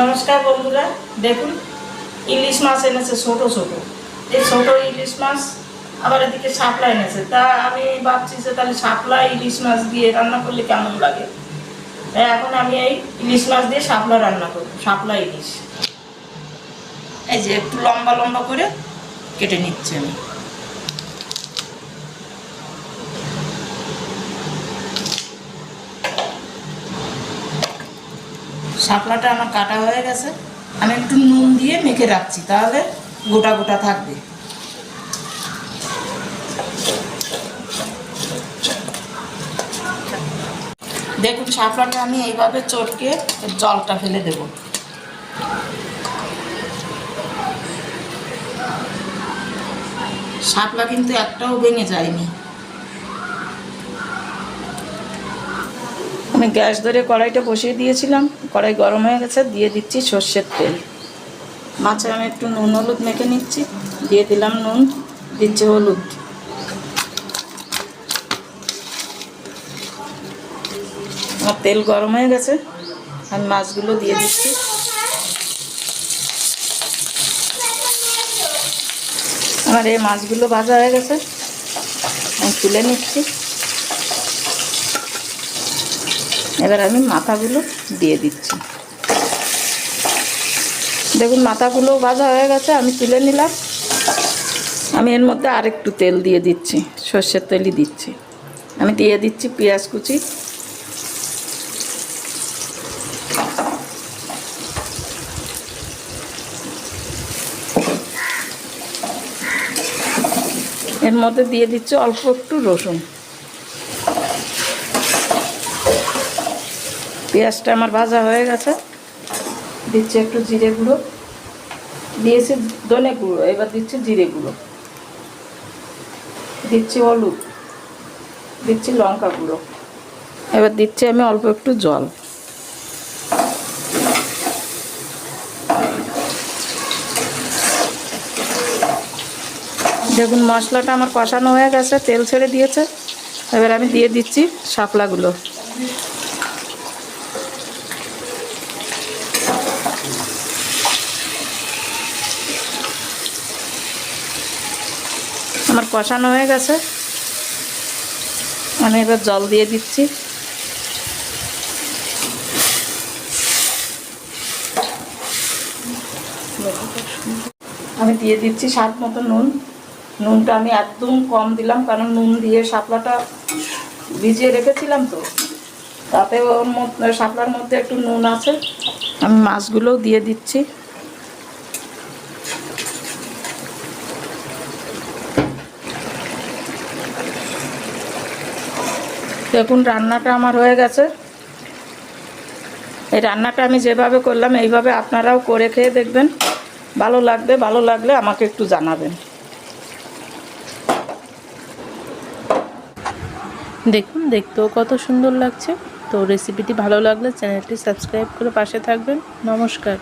নমস্কার বন্ধুরা, দেখুন, ইলিশ মাছ এনেছে, ছোট ছোট। এই ছোট ইলিশ মাছ আবার এদিকে শাপলা এনেছে। তা আমি ভাবছি যে তাহলে শাপলা, ইলিশ মাছ দিয়ে রান্না করলে কেমন লাগে? তাই এখন আমি এই ইলিশ মাছ দিয়ে শাপলা রান্না করব, শাপলা ইলিশ। এই যে একটু লম্বা লম্বা করে কেটে নিচ্ছি আমি। শাপলাটা আমার কাটা হয়ে গেছে। আমি একটু নুন দিয়ে মেখে রাখছি, তাহলে গোটা গোটা থাকবে। দেখুন, শাপলাটা আমি এইভাবে চটকে জলটা ফেলে দেব। শাপলা কিন্তু একটাও ভেঙে যায়নি। আমি গ্যাস ধরে কড়াইটা বসিয়ে দিয়েছিলাম। কড়াই গরম হয়ে গেছে, দিয়ে দিচ্ছি সর্ষের তেল। মাছে আমি একটু নুন হলুদ মেখে নিচ্ছি। দিয়ে দিলাম নুন, দিচ্ছি হলুদ। আমার তেল গরম হয়ে গেছে, আমি মাছগুলো দিয়ে দিচ্ছি। আমার এই মাছগুলো ভাজা হয়ে গেছে, আমি তুলে নিচ্ছি। এবার আমি মাথাগুলো দিয়ে দিচ্ছি। দেখুন, মাথাগুলো ভাজা হয়ে গেছে, আমি তুলে নিলাম। আমি এর মধ্যে আরেকটু তেল দিয়ে দিচ্ছি, সর্ষের তেলই দিচ্ছি। আমি দিয়ে দিচ্ছি পেঁয়াজ কুচি। এর মধ্যে দিয়ে দিচ্ছি অল্প একটু রসুন। পেঁয়াজটা আমার ভাজা হয়ে গেছে। দিচ্ছি একটু জিরে গুঁড়ো। দিয়েছি ধনে গুঁড়ো, এবার দিচ্ছি জিরে গুঁড়ো। দিচ্ছি হলুদ, দিচ্ছি লঙ্কা গুঁড়ো। এবার দিচ্ছি আমি অল্প একটু জল। দেখুন, মশলাটা আমার কষানো হয়ে গেছে, তেল ছেড়ে দিয়েছে। এবার আমি দিয়ে দিচ্ছি শাপলাগুলো আমার কষানো হয়ে গেছে। আমি এবার জল দিয়ে দিচ্ছি। আমি দিয়ে দিচ্ছি স্বাদ মতো নুন। নুনটা আমি একদম কম দিলাম, কারণ নুন দিয়ে শাপলাটা ভিজিয়ে রেখেছিলাম তো। তাতে ওর মধ্যে শাপলার মধ্যে একটু নুন আছে। আমি মাছগুলোও দিয়ে দিচ্ছি। দেখুন, রান্নাটা আমার হয়ে গেছে। এই রান্নাটা আমি যেভাবে করলাম, এইভাবে আপনারাও করে খেয়ে দেখবেন। ভালো লাগবে, ভালো লাগলে আমাকে একটু জানাবেন। দেখুন, দেখতেও কত সুন্দর লাগছে। তো রেসিপিটি ভালো লাগলে চ্যানেলটি সাবস্ক্রাইব করে পাশে থাকবেন। নমস্কার।